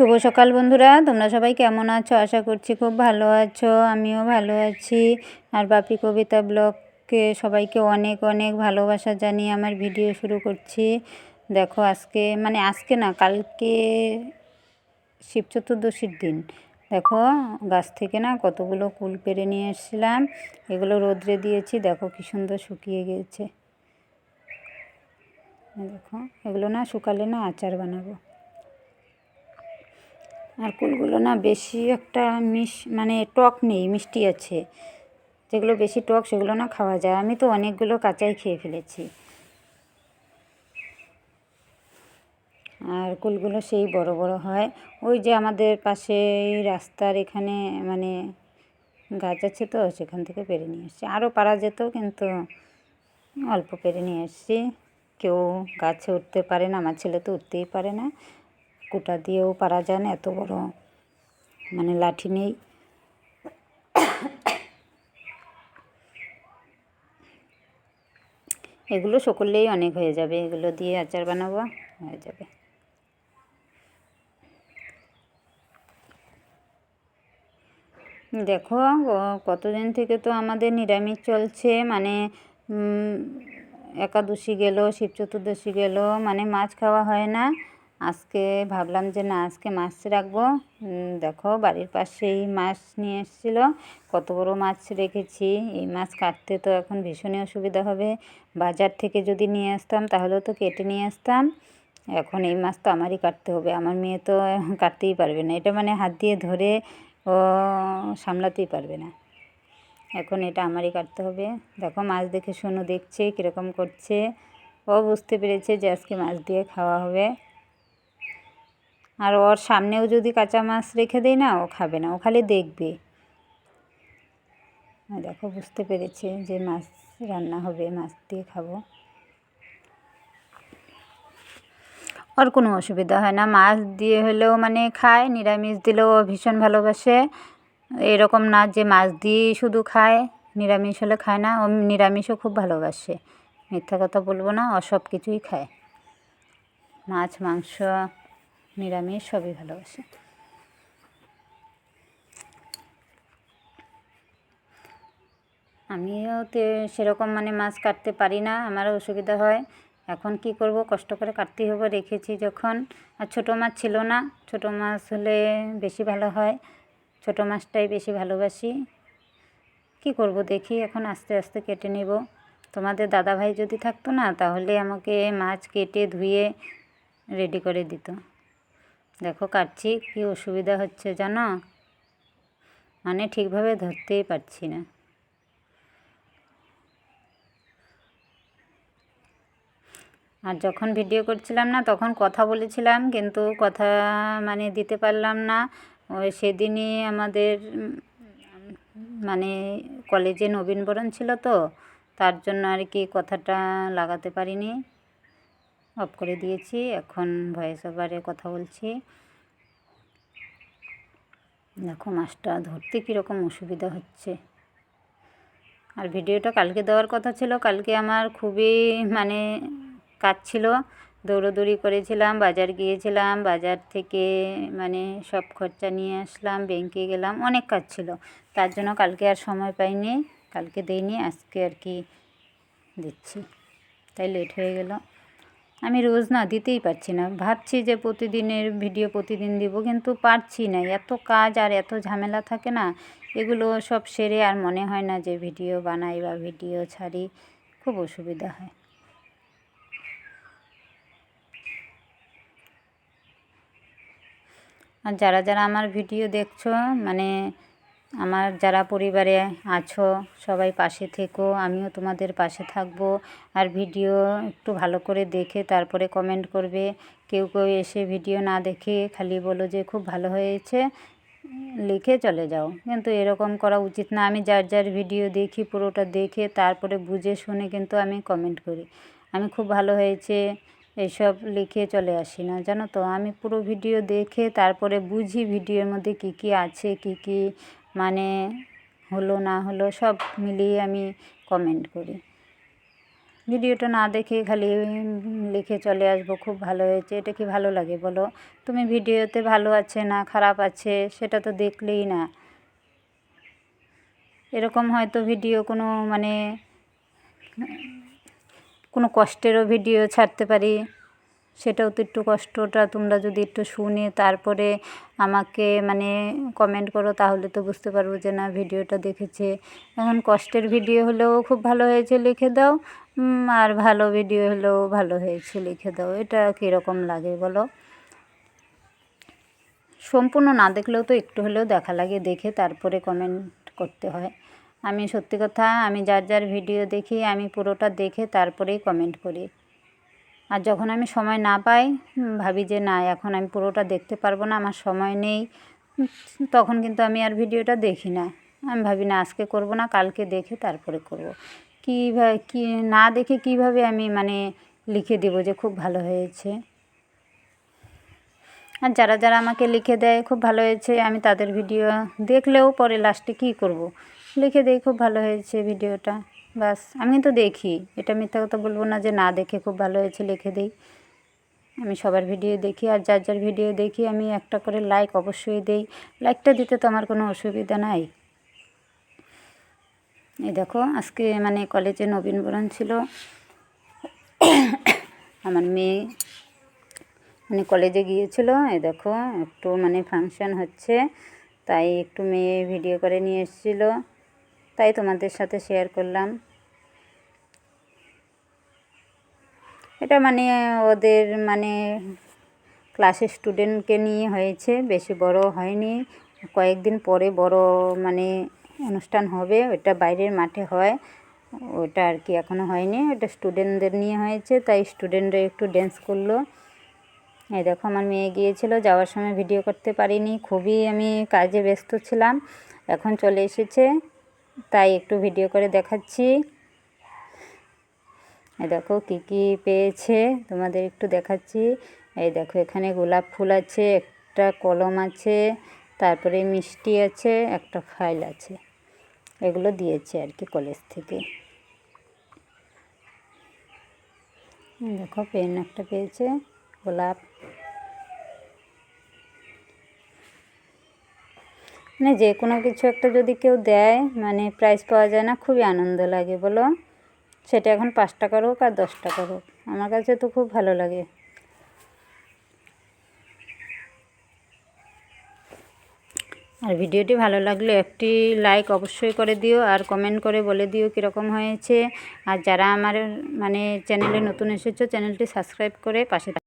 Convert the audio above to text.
শুভ সকাল বন্ধুরা, তোমরা সবাই কেমন আছো? আশা করছি খুব ভালো আছো, আমিও ভালো আছি। আর বাপি কবিতা ব্লগকে সবাইকে অনেক অনেক ভালোবাসা জানিয়ে আমার ভিডিও শুরু করছি। দেখো আজকে মানে আজকে না, কালকে শিব চতুর্দশীর দিন। দেখো গাছ থেকে না কতগুলো কুল পেরে নিয়ে এসেছিলাম, এগুলো রোদ্রে দিয়েছি, দেখো কী সুন্দর শুকিয়ে গিয়েছে। দেখো, এগুলো না শুকালে না আচার বানাবো। আর কুলগুলো না বেশি একটা মিশ মানে টক নেই, মিষ্টি আছে। যেগুলো বেশি টক, সেগুলো না খাওয়া যায়। আমি তো অনেকগুলো কাঁচাই খেয়ে ফেলেছি। আর কুলগুলো সেই বড় বড় হয়। ওই যে আমাদের পাশে রাস্তার এখানে মানে গাছ আছে তো, সেখান থেকে পেরে নিয়ে এসেছি। আরও পারা যেত, কিন্তু অল্প পেরে নিয়ে এসেছি। কেউ গাছে উঠতে পারে না, আমার ছেলে তো উঠতেই পারে না। কুটা দিয়েও পারা যায় না, এত বড় মানে লাঠি নেই। এগুলো সকলেই অনেক হয়ে যাবে, এগুলো দিয়ে আচার বানাবো, হয়ে যাবে। দেখো কতদিন থেকে তো আমাদের নিরামিষ চলছে মানে একাদশী গেল, শিব চতুর্দশী গেল মানে মাছ খাওয়া হয় না। আজকে ভাবলাম যে না, আজকে মাছ রাখব। দেখো বাড়ির পাশেই মাছ নিয়ে এসেছিল। কত বড় মাছ রেখেছি। এই মাছ কাটতে তো এখন ভীষণই অসুবিধা হবে। বাজার থেকে যদি নিয়ে আসতাম তাহলে তো কেটে নিয়ে আসতাম। এখন এই মাছ তো আমারই কাটতে হবে। আমার মেয়ে তো কাটতেই পারবে না। এটা মানে হাত দিয়ে ধরে ও সামলাতেই পারবে না। এখন এটা আমারই কাটতে হবে। দেখো মাছ দেখে শোনো দেখছে কীরকম করছে। ও বুঝতে পেরেছে যে আজকে মাছ দিয়ে খাওয়া হবে। আর ওর সামনেও যদি কাঁচা মাছ রেখে দেয় না, ও খাবে না, ও খালি দেখবে। দেখো, বুঝতে পেরেছে যে মাছ রান্না হবে, মাছ দিয়ে খাব। ওর কোনো অসুবিধা হয় না, মাছ দিয়ে হলেও মানে খায়, নিরামিষ দিলেও ভীষণ ভালোবাসে। এরকম না যে মাছ দিয়েই শুধু খায়, নিরামিষ হলে খায় না, ও নিরামিষও খুব ভালোবাসে। মিথ্যা কথা বলব না, ও সব কিছুই খায়। মাছ, মাংস নিরামিষ, সবই ভালোবাসে। আমিও তো সেরকম মানে মাছ কাটতে পারি না, আমারও অসুবিধা হয়। এখন কি করব, কষ্ট করে কাটতেই হবে, রেখেছি যখন। আর ছোটো মাছ ছিল না, ছোটো মাছ হলে বেশি ভালো হয়। ছোটো মাছটাই বেশি ভালোবাসি। কি করব দেখি, এখন আস্তে আস্তে কেটে নেব। তোমাদের দাদাভাই যদি থাকতো না, তাহলে আমাকে মাছ কেটে ধুয়ে রেডি করে দিত। দেখো কাটছি, কী অসুবিধা হচ্ছে জানো? মানে ঠিকভাবে ধরতেই পারছি না। আর যখন ভিডিও করছিলাম না, তখন কথা বলেছিলাম, কিন্তু কথা মানে দিতে পারলাম না। ওই সেদিনই আমাদের মানে কলেজে নবীনবরণ ছিল তো, তার জন্য আর কি কথাটা লাগাতে পারিনি। অফ করে দিয়েছি। এখন ভয়েস ওভারে কথা বলছি। দেখো মাছটা ধরতে কীরকম অসুবিধা হচ্ছে। আর ভিডিওটা কালকে দেওয়ার কথা ছিল। কালকে আমার খুবই মানে কাজ ছিল। দৌড়োদৌড়ি করেছিলাম, বাজার গিয়েছিলাম, বাজার থেকে মানে সব খরচা নিয়ে আসলাম ব্যাংকে গেলাম, অনেক কাজ ছিল। তার জন্য কালকে আর সময় পাইনি। কালকে দিইনি, আজকে আর কি দিচ্ছি। তাই লেট হয়ে গেল। আমি রোজ না দিতেই পারছি না। ভাবছি যে প্রতিদিনের ভিডিও প্রতিদিন দিব, কিন্তু পারছি না। এত কাজ আর এত ঝামেলা থাকে না, এগুলো সব সেরে আর মনে হয় না যে ভিডিও বানাই বা ভিডিও ছাড়ি। খুব অসুবিধা হয়। আর যারা যারা আমার ভিডিও দেখছ মানে আমার যারা পরিবারে আছো, সবাই পাশে থেকো, আমিও তোমাদের পাশে থাকব। আর ভিডিও একটু ভালো করে দেখে তারপরে কমেন্ট করবে। কেউ কেউ এসে ভিডিও না দেখে খালি বলো যে খুব ভালো হয়েছে, লিখে চলে যাও। কিন্তু এরকম করা উচিত না। আমি যার যার ভিডিও দেখি, পুরোটা দেখে তারপরে বুঝে শুনে কিন্তু আমি কমেন্ট করি। আমি খুব ভালো হয়েছে এইসব লিখে চলে আসি না। জানো তো, আমি পুরো ভিডিও দেখে তারপরে বুঝি ভিডিওর মধ্যে কী কী আছে, কী কী মানে হলো না হলো সব মিলিয়ে আমি কমেন্ট করি। ভিডিওটা না দেখে খালি লিখে চলে আসব, খুব ভালো হয়েছে। এটা কি ভালো লাগে বলো? তুমি ভিডিওতে ভালো আছে না খারাপ আছে সেটা তো দেখলেই না। এরকম হয়তো ভিডিও কোনো মানে কোনো কষ্টেরও ভিডিও ছাড়তে পারি। সেটাও তো একটু কষ্টটা তোমরা যদি একটু শুনে তারপরে আমাকে মানে কমেন্ট করো, তাহলে তো বুঝতে পারব যে না ভিডিওটা দেখেছে। এখন কষ্টের ভিডিও হলেও খুব ভালো হয়েছে লিখে দাও আর ভালো ভিডিও হলেও ভালো হয়েছে লিখে দাও। এটা কীরকম লাগে বলো? সম্পূর্ণ না দেখলেও তো একটু হলেও দেখা লাগে, দেখে তারপরে কমেন্ট করতে হয়। আমি সত্যি কথা, আমি যার যার ভিডিও দেখি, আমি পুরোটা দেখে তারপরেই কমেন্ট করি। আর যখন আমি সময় না পাই ভাবি যে না, এখন আমি পুরোটা দেখতে পারব না, আমার সময় নেই তখন কিন্তু আমি আর ভিডিওটা দেখি না। আমি ভাবি না, আজকে করব না, কালকে দেখে তারপরে করব। কীভাবে কী, না দেখে কীভাবে আমি মানে লিখে দেবো যে খুব ভালো হয়েছে? আর যারা যারা আমাকে লিখে দেয়, খুব ভালো হয়েছে, আমি তাদের ভিডিও দেখলেও পরে লাস্টে কী করব? লিখে দেই, খুব ভালো হয়েছে ভিডিওটা। বাস, আমি তো দেখি। এটা মিথ্যা কথা বলব না যে না দেখে খুব ভালো হয়েছে, লিখে দিই। আমি সবার ভিডিও দেখি আর যার যার ভিডিও দেখি, আমি একটা করে লাইক অবশ্যই দেই। লাইকটা দিতে তো আমার কোনো অসুবিধা নাই। এই দেখো, আজকে মানে কলেজে নবীনবরণ ছিল। আমার মেয়ে মানে কলেজে গিয়েছিল। এই দেখো, একটু মানে ফাংশান হচ্ছে, তাই একটু মেয়ে ভিডিও করে নিয়ে এসেছিল। তাই তোমাদের সাথে শেয়ার করলাম। এটা মানে ওদের মানে ক্লাসের স্টুডেন্টকে নিয়ে হয়েছে, বেশি বড় হয়নি। কয়েকদিন পরে বড় মানে অনুষ্ঠান হবে, ওটা বাইরের মাঠে হয়। ওটা আর কি এখনও হয়নি, ওটা স্টুডেন্টদের নিয়ে হয়েছে, তাই স্টুডেন্টরা একটু ড্যান্স করল। এই দেখো আমার মেয়ে গিয়েছিল, যাওয়ার সময় ভিডিও করতে পারিনি, খুবই আমি কাজে ব্যস্ত ছিলাম। এখন চলে এসেছে। তাই একটু ভিডিও করে দেখাচ্ছি। এই দেখো কী কী পেয়েছে, তোমাদের একটু দেখাচ্ছি। এই দেখো এখানে গোলাপ ফুল আছে, একটা কলম আছে, তারপরে মিষ্টি আছে, একটা ফাইল আছে। এগুলো দিয়েছে আর কি কলেজ থেকে। দেখো পেন একটা পেয়েছে, গোলাপ। মানে যে কোনো কিছু একটা যদি কেউ দেয় মানে প্রাইজ পাওয়া যায় না, খুবই আনন্দ লাগে বলো। সেটা এখন পাঁচ টাকার হোক আর দশ টাকার হোক। আমার কাছে তো খুব ভালো লাগে। আর ভিডিওটি ভালো লাগলে একটি লাইক অবশ্যই করে দিও আর কমেন্ট করে বলে দিও কীরকম হয়েছে। আর যারা আমার মানে চ্যানেলে নতুন এসেছ চ্যানেলটি সাবস্ক্রাইব করে পাশে